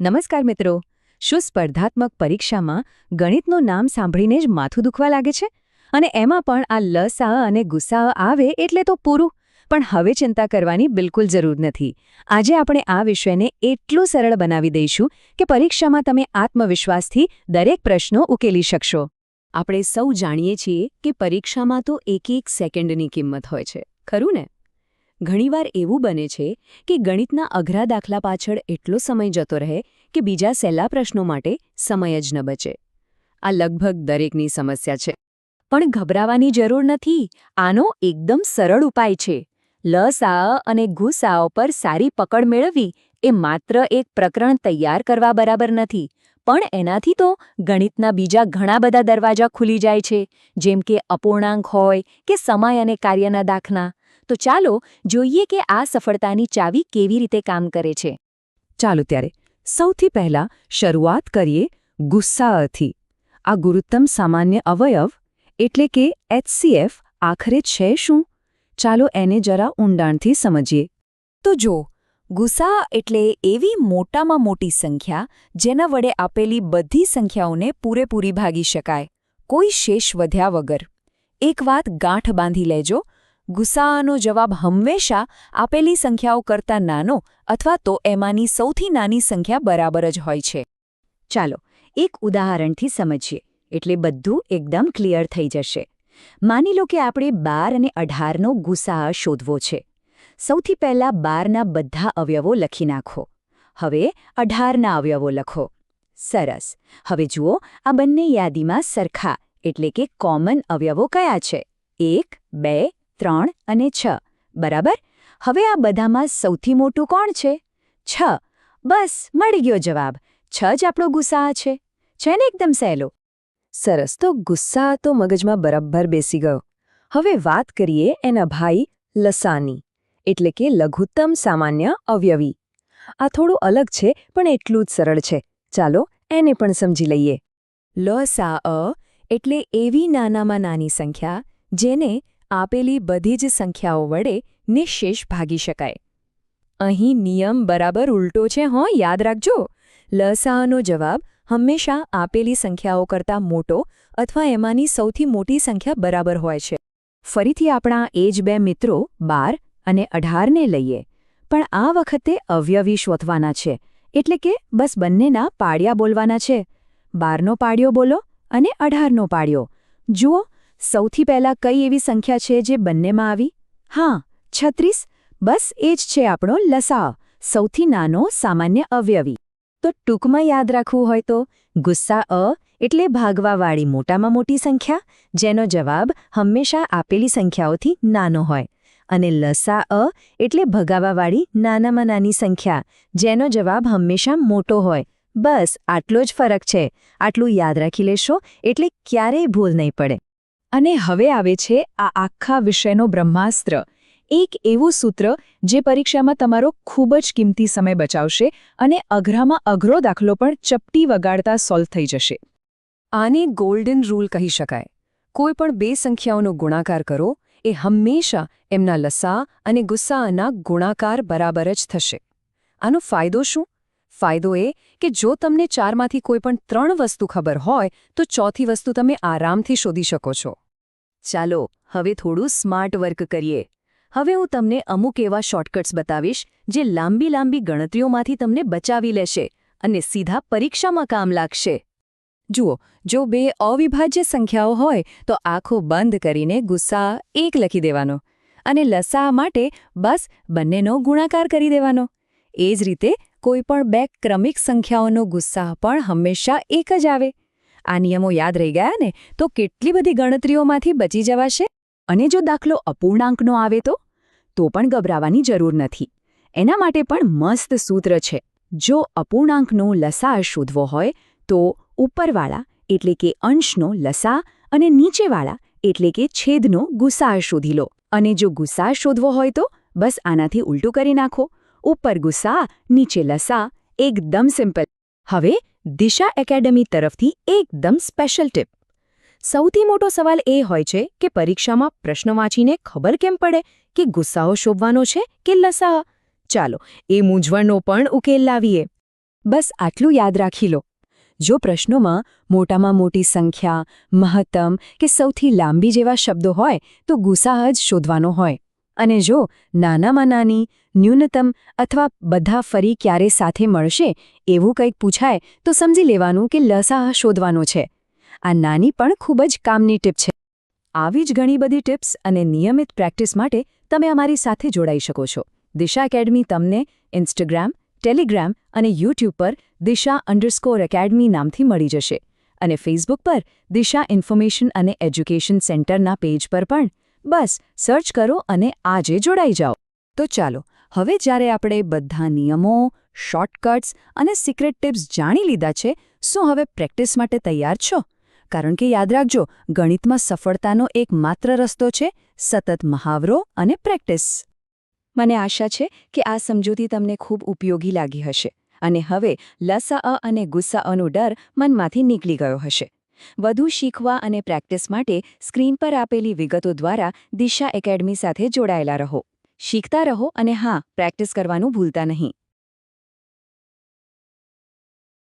નમસ્કાર મિત્રો. શું સ્પર્ધાત્મક પરીક્ષામાં ગણિતનું નામ સાંભળીને જ માથું દુખવા લાગે છે? અને એમાં પણ આ લસા અને ગુસ્સા આવે એટલે તો પૂરું. પણ હવે ચિંતા કરવાની બિલકુલ જરૂર નથી. આજે આપણે આ વિષયને એટલું સરળ બનાવી દઈશું કે પરીક્ષામાં તમે આત્મવિશ્વાસથી દરેક પ્રશ્નો ઉકેલી શકશો. આપણે સૌ જાણીએ છીએ કે પરીક્ષામાં તો એક એક સેકન્ડની કિંમત હોય છે. ખરું ને? ઘણીવાર એવું બને છે કે ગણિતના અઘરા દાખલા પાછળ એટલો સમય જતો રહે કે બીજા સહેલા પ્રશ્નો માટે સમય જ ન બચે. આ લગભગ દરેકની સમસ્યા છે. પણ ગભરાવાની જરૂર નથી. આનો એકદમ સરળ ઉપાય છે. લસા અને ગુસાઓ પર સારી પકડ મેળવવી એ માત્ર એક પ્રકરણ તૈયાર કરવા બરાબર નથી. પણ એનાથી તો ગણિતના બીજા ઘણા બધા દરવાજા ખુલી જાય છે. જેમ કે અપૂર્ણાંક હોય કે સમય અને કાર્યના દાખલા. તો ચાલો જોઈએ કે આ સફળતાની ચાવી કેવી રીતે કામ કરે છે. ચાલો ત્યારે સૌથી પહેલા શરૂઆત કરીએ ગુસ્સાથી. આ ગુરુત્તમ સામાન્ય અવયવ એટલે કે એચસીએફ આખરે છે શું? ચાલો એને જરા ઊંડાણથી સમજીએ. તો જો, ગુસ્સા એટલે એવી મોટામાં મોટી સંખ્યા જેના વડે આપેલી બધી સંખ્યાઓને પૂરેપૂરી ભાગી શકાય, કોઈ શેષ વધ્યા વગર. એક વાત ગાંઠ બાંધી લેજો ગુસ્સાનો જવાબ હંમેશા આપેલી સંખ્યાઓ કરતાં નાનો અથવા તો એમાંની સૌથી નાની સંખ્યા બરાબર જ હોય છે. ચાલો, એક ઉદાહરણથી સમજીએ. એટલે બધું એકદમ ક્લિયર થઈ જશે. માની લો કે આપણે બાર અને અઢારનો ગુસ્સા શોધવો છે. સૌથી પહેલાં બારના બધા અવયવો લખી નાખો. હવે અઢારના અવયવો લખો. સરસ. હવે જુઓ, આ બંને યાદીમાં સરખા, એટલે કે કોમન અવયવો કયા છે? એક, બે ત્રણ અને છ. બરાબર? હવે આ બધામાં સૌથી મોટું કોણ છે? છ. બસ, મળી ગયો જવાબ. છ જ આપણો ગુસ્સા છે. છે ને એકદમ સહેલો? સરસ, તો ગુસ્સા તો મગજમાં બરાબર બેસી ગયો. હવે વાત કરીએ એના ભાઈ લસાની, એટલે કે લઘુત્તમ સામાન્ય અવયવી. આ થોડું અલગ છે, પણ એટલું જ સરળ છે. ચાલો, એને પણ સમજી લઈએ. લ, સા, અ, એટલે એવી નાનામાં નાની સંખ્યા જેને આપેલી બધી જ સંખ્યાઓ વડે નિશેષ ભાગી શકાય. અહીં નિયમ બરાબર ઉલટો છે, હો, યાદ રાખજો. લસાનો જવાબ હંમેશા આપેલી સંખ્યાઓ કરતાં મોટો અથવા એમાંની સૌથી મોટી સંખ્યા બરાબર હોય છે. ફરીથી આપણા એ જ બે મિત્રો બાર અને અઢારને લઈએ, પણ આ વખતે અવયવી શોધવાના છે, એટલે કે બસ બંનેના પાડિયા બોલવાના છે. બારનો પાડિયો બોલો અને અઢારનો પાડિયો જુઓ સૌથી પહેલાં કઈ એવી સંખ્યા છે જે બંનેમાં આવી? હા, છત્રીસ. બસ એ જ છે આપણો લસાઅ, સૌથી નાનો, સામાન્ય અવયવી. તો ટૂંકમાં યાદ રાખવું હોય તો, ગુસ્સા અ એટલે ભાગવાવાળી મોટામાં મોટી સંખ્યા, જેનો જવાબ હંમેશા આપેલી સંખ્યાઓથી નાનો હોય. અને લસા અ એટલે ભગાવાવાળી નાનામાં નાની સંખ્યા, જેનો જવાબ હંમેશા મોટો હોય. બસ આટલો જ ફરક છે. આટલું યાદ રાખી લેશો એટલે ક્યારેય ભૂલ નહીં પડે. અને હવે આવે છે આ આખા વિષયનો બ્રહ્માસ્ત્ર. એક એવું સૂત્ર જે પરીક્ષામાં તમારો ખૂબ જ કિંમતી સમય બચાવશે અને અઘરામાં અઘરો દાખલો પણ ચપટી વગાડતા સોલ્વ થઈ જશે. આને ગોલ્ડન રૂલ કહી શકાય. કોઈ પણ બે સંખ્યાઓનો ગુણાકાર કરો, એ હંમેશા એમના લસા અને ગુસ્સાના ગુણાકાર બરાબર જ થશે. આનો ફાયદો શું? ફાયદો એ કે જો તમને ચારમાંથી કોઈ પણ ત્રણ વસ્તુ ખબર હોય, તો ચોથી વસ્તુ તમે આરામથી શોધી શકો છો. ચાલો, હવે થોડું સ્માર્ટ વર્ક કરીએ. હવે હું તમને અમુક એવા શોર્ટકટ્સ બતાવીશ, જે લાંબી લાંબી ગણતરીઓમાંથી તમને બચાવી લેશે અને સીધા પરીક્ષામાં કામ લાગશે. જુઓ, જો બે અવિભાજ્ય સંખ્યાઓ હોય, તો આંખો બંધ કરીને ગુસ્સા એક લખી દેવાનો અને લસા માટે બસ બંનેનો ગુણાકાર કરી દેવાનો. એ જ રીતે કોઈપણ બે ક્રમિક સંખ્યાઓનો ગુસ્સા પણ હંમેશા એક જ આવે. આ નિયમો યાદ રહી ગયા ને, તો કેટલી બધી ગણતરીઓમાંથી બચી જવાશે? અને જો દાખલો અપૂર્ણાંકનો આવે તો? તો પણ ગભરાવાની જરૂર નથી. એના માટે પણ મસ્ત સૂત્ર છે. જો અપૂર્ણાંકનો લસા શોધવો હોય, તો ઉપરવાળા એટલે કે અંશનો લસા અને નીચેવાળા એટલે કે છેદનો ગુસ્સા શોધી લો. અને જો ગુસ્સા શોધવો હોય તો, બસ આનાથી ઉલટું કરી નાખો. ઉપર ગુસ્સા નીચે લસા, એકદમ સિમ્પલ. હવે દિશા એકેડમી તરફથી એકદમ સ્પેશિયલ ટિપ. સૌથી મોટો સવાલ એ હોય છે કે પરીક્ષામાં પ્રશ્ન વાંચીને ખબર કેમ પડે? કે ગુસ્સાઓ શોભવાનો છે કે લસા ચાલો, એ મૂંઝવણનો પણ ઉકેલ લાવીએ. બસ આટલું યાદ રાખી લો. જો પ્રશ્નોમાં મોટામાં મોટી સંખ્યા, મહત્તમ કે સૌથી લાંબી જેવા શબ્દો હોય, તો ગુસાઅ જ શોધવાનો હોય. અને જો નાનામાં નાની, ન્યૂનતમ અથવા બધા ફરી ક્યારે સાથે મળશે એવું કંઈક પૂછાય, તો સમજી લેવાનું કે લસાહ શોધવાનો છે. આ નાની પણ ખૂબ જ કામની ટીપ છે. આવી જ ઘણી બધી ટિપ્સ અને નિયમિત પ્રેક્ટિસ માટે તમે અમારી સાથે જોડાઈ શકો છો. દિશા એકેડમી તમને ઇન્સ્ટાગ્રામ, ટેલિગ્રામ અને યુટ્યુબ પર દિશા અંડરસ્કોર એકેડમી નામથી મળી જશે. અને ફેસબુક પર દિશા ઇન્ફોર્મેશન અને એજ્યુકેશન સેન્ટરના પેજ પર પણ બસ, સર્ચ કરો અને આજે જોડાઈ જાઓ. તો ચાલો, હવે જ્યારે આપણે બધા નિયમો, શોર્ટકટ્સ અને સિક્રેટ ટિપ્સ જાણી લીધા છે, શું હવે પ્રેક્ટિસ માટે તૈયાર છો? કારણ કે યાદ રાખજો, ગણિતમાં સફળતાનો એક માત્ર રસ્તો છે સતત મહાવરો અને પ્રેક્ટિસ. મને આશા છે કે આ સમજૂતી તમને ખૂબ ઉપયોગી લાગી હશે અને હવે લસાઅ અને ગુસ્સાઅનો ડર મનમાંથી નીકળી ગયો હશે. વધુ શીખવા અને પ્રેક્ટિસ માટે સ્ક્રીન પર આપેલી વિગતો દ્વારા દિશા એકેડમી સાથે જોડાયેલા રહો. શીખતા રહો અને હા, પ્રેક્ટિસ કરવાનું ભૂલતા નહીં.